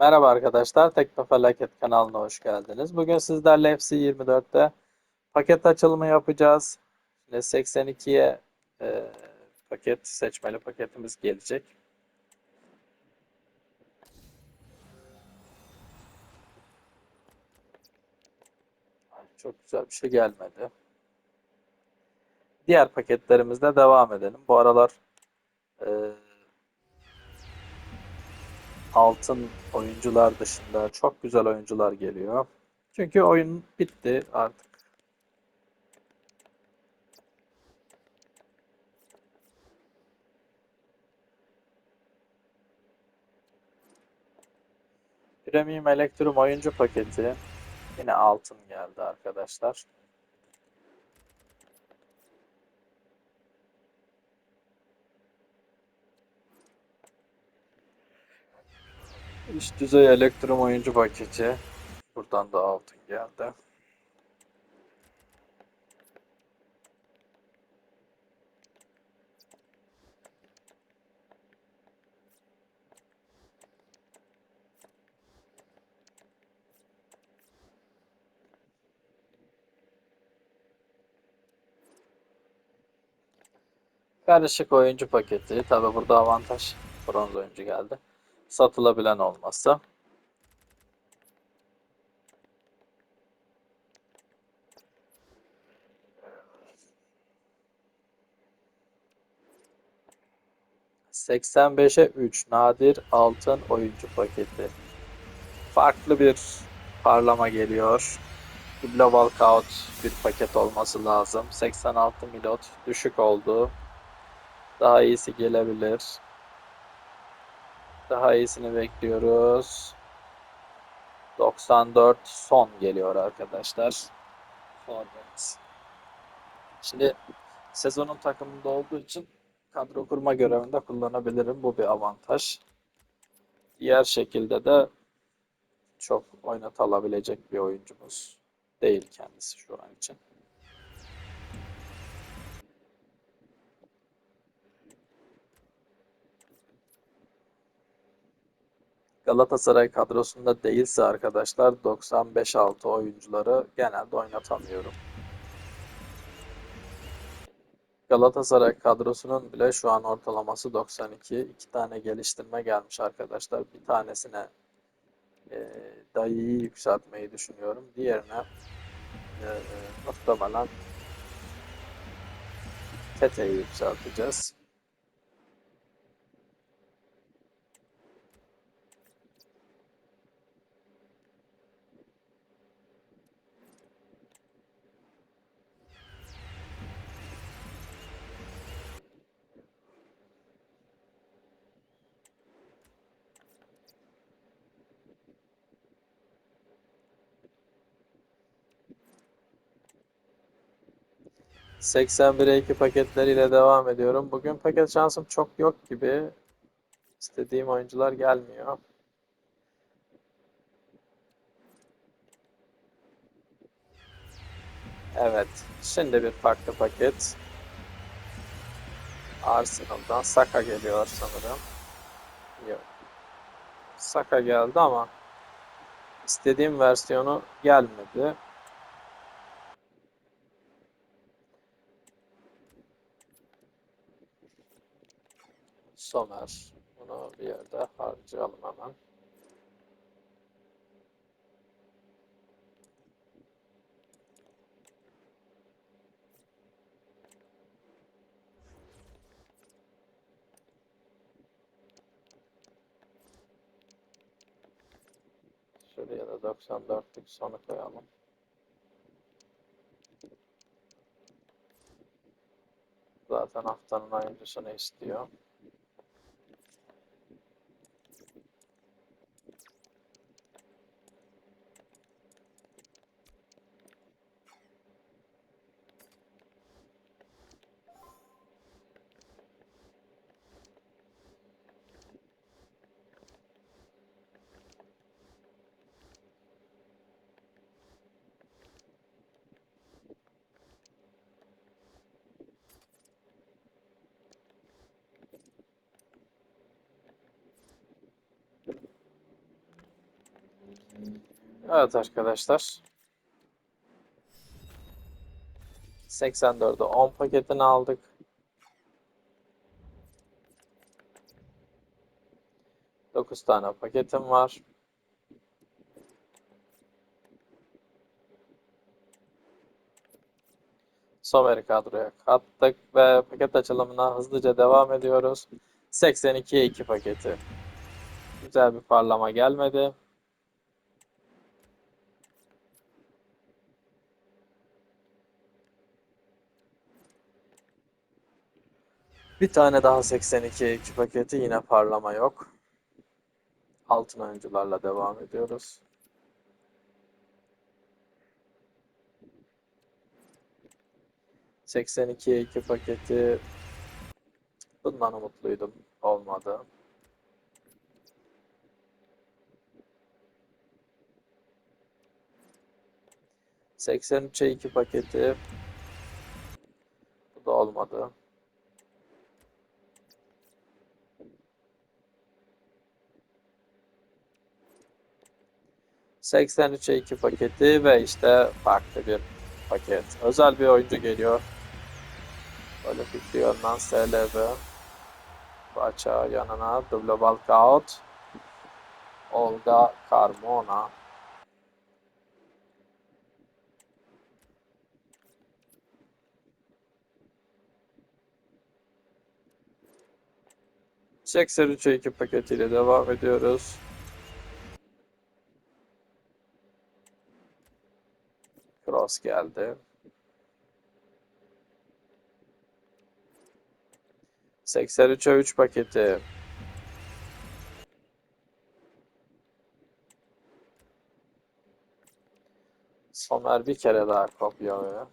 Merhaba arkadaşlar, Tekno Felaket kanalına hoş geldiniz. Bugün sizlerle FC24'te paket açılımı yapacağız. Şimdi 82'ye e, paket seçmeli paketimiz gelecek. Çok güzel bir şey gelmedi. Diğer paketlerimizde devam edelim. Bu aralar e, altın oyuncular dışında çok güzel oyuncular geliyor. Çünkü oyun bitti artık. Premium Electrum oyuncu paketi yine altın geldi arkadaşlar. Üst düzey Electrum oyuncu paketi. Buradan da altın geldi. Karışık oyuncu paketi. Tabi burada avantaj bronz oyuncu geldi. Satılabilen olması. ...85'e 3 nadir altın oyuncu paketi. Farklı bir parlama geliyor. Duble walkout bir paket olması lazım. 86 milot düşük oldu. Daha iyisi gelebilir. Daha iyisini bekliyoruz. 94 son geliyor arkadaşlar. Forvet. Şimdi sezonun takımında olduğu için kadro kurma görevinde kullanabilirim. Bu bir avantaj. Diğer şekilde de çok oynatalabilecek bir oyuncumuz değil kendisi şu an için. Galatasaray kadrosunda değilse arkadaşlar 95-6 oyuncuları genelde oynatamıyorum. Galatasaray kadrosunun bile şu an ortalaması 92. İki tane geliştirme gelmiş arkadaşlar. Bir tanesine e, dayıyı yükseltmeyi düşünüyorum. Diğerine e, muhtemelen Tete'yi yükselteceğiz. ...81'e 2 paketleriyle devam ediyorum. Bugün paket şansım çok yok gibi. İstediğim oyuncular gelmiyor. Evet. Şimdi bir farklı paket. Arsenal'dan Saka geliyor sanırım. Yok. Saka geldi ama istediğim versiyonu gelmedi. Somer. Bunu bir yerde harcayalım hemen. Şuraya da 94'lük sonu koyalım. Zaten haftanın oyuncusunu istiyor. Evet arkadaşlar. 84'e 10 paketini aldık. Dokuz tane paketim var. Somer'i kadroya kattık ve paket açılımına hızlıca devam ediyoruz. 82'ye 2 paketi. Güzel bir parlama gelmedi. Bir tane daha 82'ye 2 paketi yine parlama yok. Altın oyuncularla devam ediyoruz. Seksen ikiye iki paketi bundan umutluydum. Olmadı. Seksen üçe iki paketi bu da olmadı. 83'e 2 paketi ve işte farklı bir paket. Özel bir oyuncu geliyor. Böyle Fikriyon'dan SLB. Baça yanına Double Walkout. Olga Carmona. Seksen üçe iki paketiyle devam ediyoruz. Cross geldi. 83'e 3 paketi. Somer bir kere daha kopyalıyor.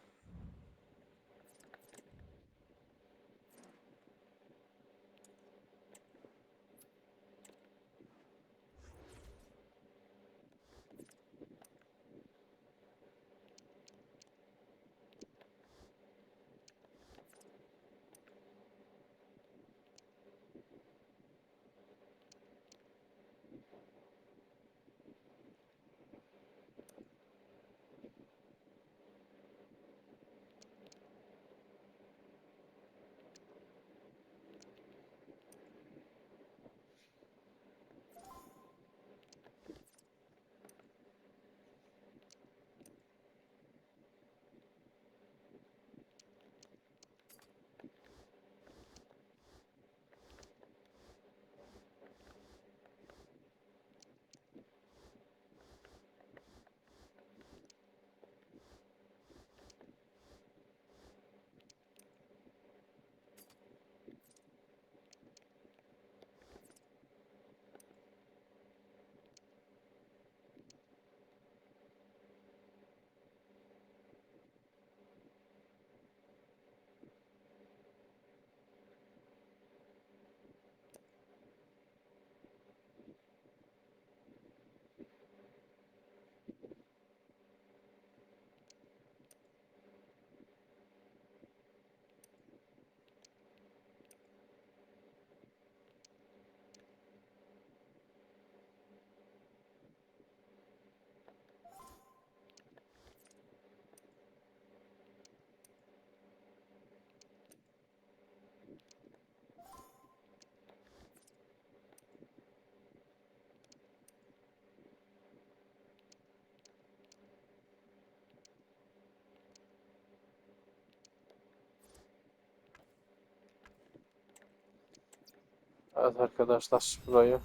Evet arkadaşlar burayı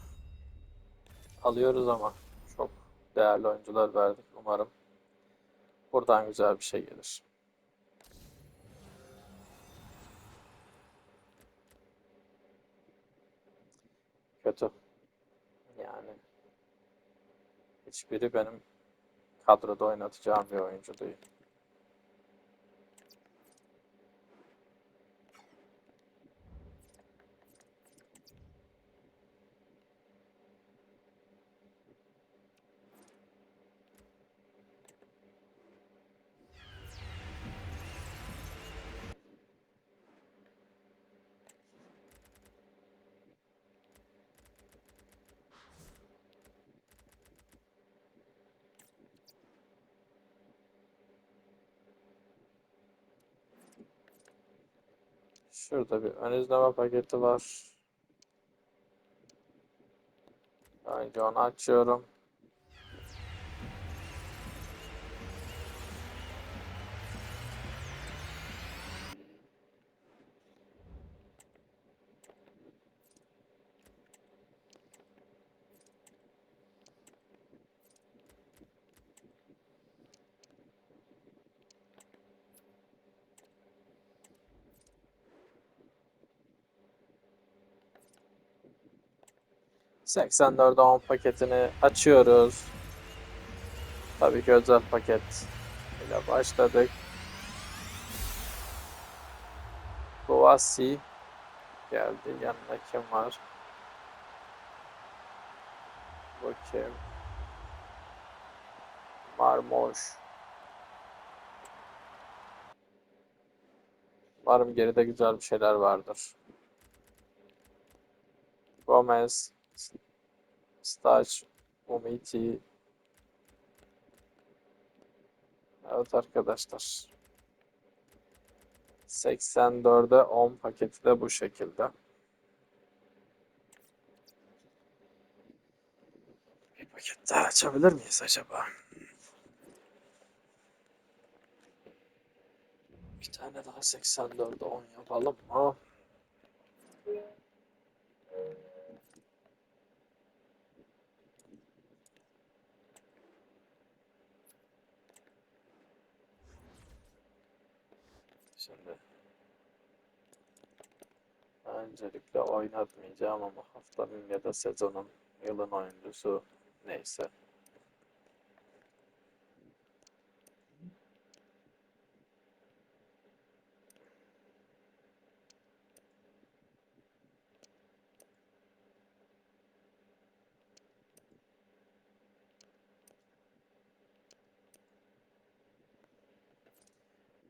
alıyoruz ama çok değerli oyuncular verdik. Umarım buradan güzel bir şey gelir. Kötü. Yani hiçbiri benim kadroda oynatacağım bir oyuncu değil. Şurada bir ön izleme paketi var. Önce onu açıyorum. ...84'e 10 paketini açıyoruz. Tabii ki özel paket ile başladık. Boasi geldi. Yanında kim var? Bu kim? Marmoş. Umarım geride güzel bir şeyler vardır. Gomez, Staç, Umiti. Evet arkadaşlar. 84'e 10 paketi de bu şekilde. Bir paket daha açabilir miyiz acaba? Bir tane daha 84'e 10 yapalım mı? Şimdi öncelikle oynatmayacağım ama haftanın ya da sezonun yılın oyuncusu neyse.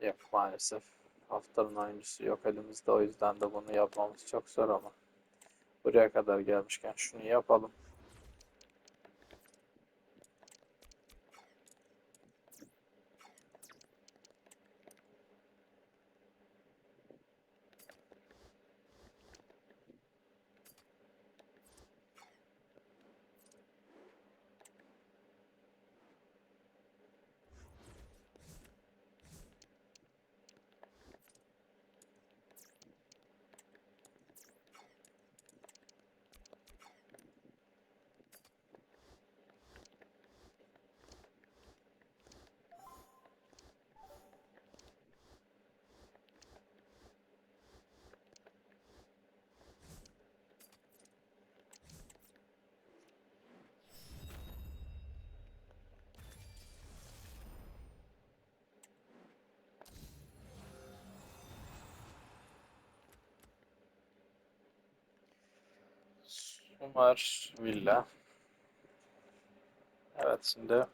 Yok maalesef haftanın oyuncusu yok elimizde o yüzden de bunu yapmamız çok zor ama buraya kadar gelmişken şunu yapalım. Umar Villa. Evet şimdi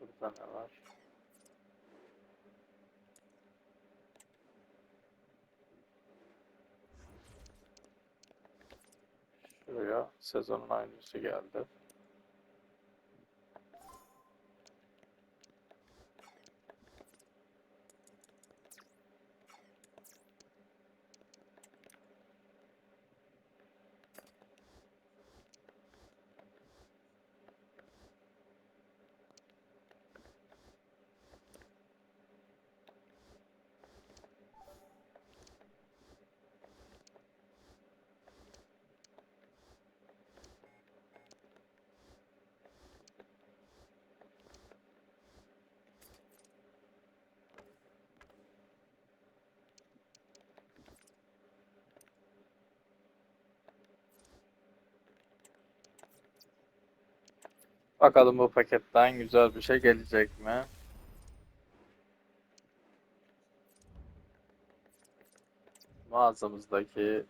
burada ne var? Şuraya sezonun oyuncusu geldi. Bakalım bu paketten güzel bir şey gelecek mi? Mağazamızdaki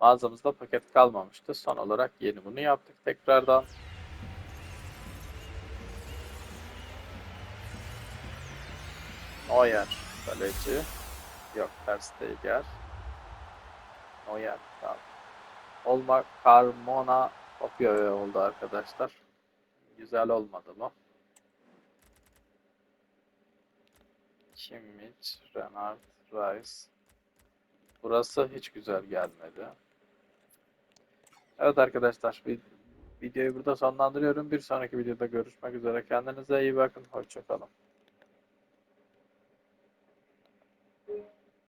mağazamızda paket kalmamıştı. Son olarak yeni bunu yaptık tekrardan. Neuer kaleci. Yok Ter Stegen. Neuer tamam. Olma Carmona kopya oldu arkadaşlar. Güzel olmadı mı? Kimmich, Renard, Rice. Burası hiç güzel gelmedi. Evet arkadaşlar, videoyu burada sonlandırıyorum. Bir sonraki videoda görüşmek üzere. Kendinize iyi bakın. Hoşça kalın.